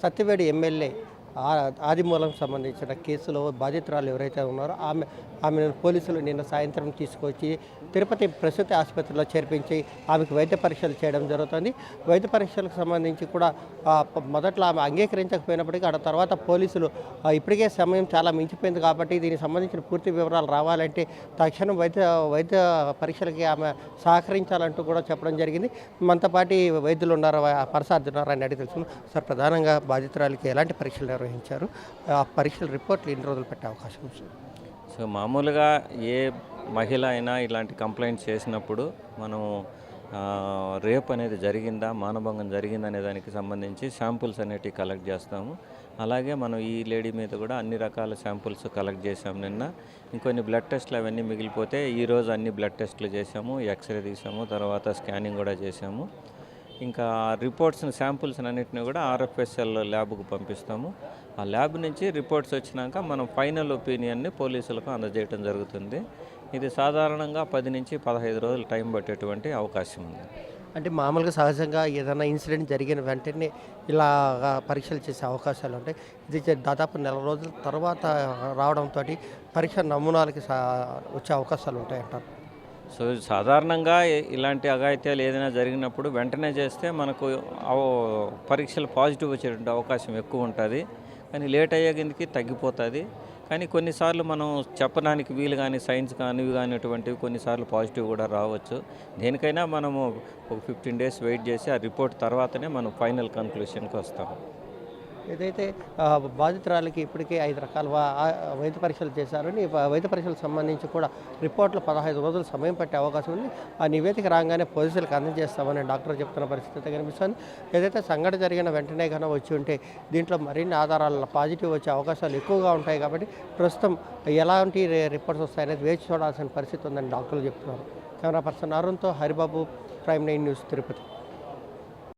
సత్తివేడి MLA. ఆదిమూలం సంబంధించిన కేసులో బాధితురాలు ఎవరైతే ఉన్నారో ఆమె ఆమెను పోలీసులు నిన్న సాయంత్రం తీసుకొచ్చి తిరుపతి ప్రసూతి ఆసుపత్రిలో చేర్పించి ఆమెకు వైద్య పరీక్షలు చేయడం జరుగుతుంది. వైద్య పరీక్షలకు సంబంధించి కూడా మొదట్లో ఆమె అంగీకరించకపోయినప్పటికీ ఆ తర్వాత పోలీసులు ఇప్పటికే సమయం చాలా మించిపోయింది కాబట్టి దీనికి సంబంధించిన పూర్తి వివరాలు రావాలంటే తక్షణం వైద్య వైద్య పరీక్షలకి ఆమె సహకరించాలంటూ కూడా చెప్పడం జరిగింది. మనతో పాటు వైద్యులు ఉన్నారు పరసాద్ అని అడిగి తెలుసుకున్నాం సార్ ప్రధానంగా బాధితురాలకి ఎలాంటి పరీక్షలు నిర్వహించారు. ఆ పరీక్షల రిపోర్ట్లు ఎన్ని రోజులు పెట్టే అవకాశం ఉంది సో మామూలుగా ఏ మహిళ అయినా ఇలాంటి కంప్లైంట్ చేసినప్పుడు మనం రేప్ అనేది జరిగిందా మానభంగం జరిగిందా అనే దానికి సంబంధించి శాంపుల్స్ అనేటివి కలెక్ట్ చేస్తాము. అలాగే మనం ఈ లేడీ మీద కూడా అన్ని రకాల శాంపుల్స్ కలెక్ట్ చేసాము నిన్న. ఇంకొన్ని బ్లడ్ టెస్ట్లు అవన్నీ మిగిలిపోతే ఈరోజు అన్ని బ్లడ్ టెస్ట్లు చేసాము ఎక్స్రే తీసాము తర్వాత స్కానింగ్ కూడా చేసాము ఇంకా రిపోర్ట్స్ని శాంపుల్స్ అన్నింటినీ కూడా ఆర్ఎఫ్ఎస్ఎల్ ల్యాబ్కు పంపిస్తాము. ఆ ల్యాబ్ నుంచి రిపోర్ట్స్ వచ్చినాక మనం ఫైనల్ ఒపీనియన్ని పోలీసులకు అందజేయడం జరుగుతుంది. ఇది సాధారణంగా పది నుంచి పదహైదు రోజులు టైం పట్టేటువంటి అవకాశం ఉంది. అంటే మామూలుగా సహజంగా ఏదైనా ఇన్సిడెంట్ జరిగిన వెంటనే ఇలా పరీక్షలు చేసే అవకాశాలు ఉంటాయి. ఇది దాదాపు నెల రోజుల తర్వాత రావడంతో పరీక్ష నమూనాలకి సా- వచ్చే అవకాశాలు ఉంటాయి అంటారు సో సాధారణంగా ఇలాంటి అఘాయిత్యాలు ఏదైనా జరిగినప్పుడు వెంటనే చేస్తే మనకు పరీక్షలు పాజిటివ్ వచ్చేటువంటి అవకాశం ఎక్కువ ఉంటుంది. కానీ లేట్ అయ్యే కిందకి తగ్గిపోతుంది. కానీ కొన్నిసార్లు మనం చెప్పడానికి వీలు కానీ సైన్స్ కానీ ఇవి కానీ అటువంటివి కొన్నిసార్లు పాజిటివ్ కూడా రావచ్చు. దేనికైనా మనము ఒక ఫిఫ్టీన్ డేస్ వెయిట్ చేసి ఆ రిపోర్ట్ తర్వాతనే మనం ఫైనల్ కన్క్లూషన్కి వస్తాం ఏదైతే బాధితురాలకి ఇప్పటికే ఐదు రకాల వైద్య పరీక్షలు చేశారని వైద్య పరీక్షలకు సంబంధించి కూడా రిపోర్ట్లు పదహైదు రోజులు సమయం పట్టే అవకాశం ఉంది. ఆ నివేదిక రాగానే పోలీసులకు అందజేస్తామని డాక్టర్ చెప్తున్న పరిస్థితి అయితే కనిపిస్తుంది. ఏదైతే సంఘటన జరిగిన వెంటనే కన్నా వచ్చి ఉంటే దీంట్లో మరిన్ని ఆధారాల పాజిటివ్ వచ్చే అవకాశాలు ఎక్కువగా ఉంటాయి కాబట్టి ప్రస్తుతం ఎలాంటి రిపోర్ట్స్ వస్తాయనేది వేచి చూడాల్సిన పరిస్థితి ఉందని డాక్టర్లు చెప్తున్నారు. Camera person అరుణ్తో Haribabu prime nine news Tirupati.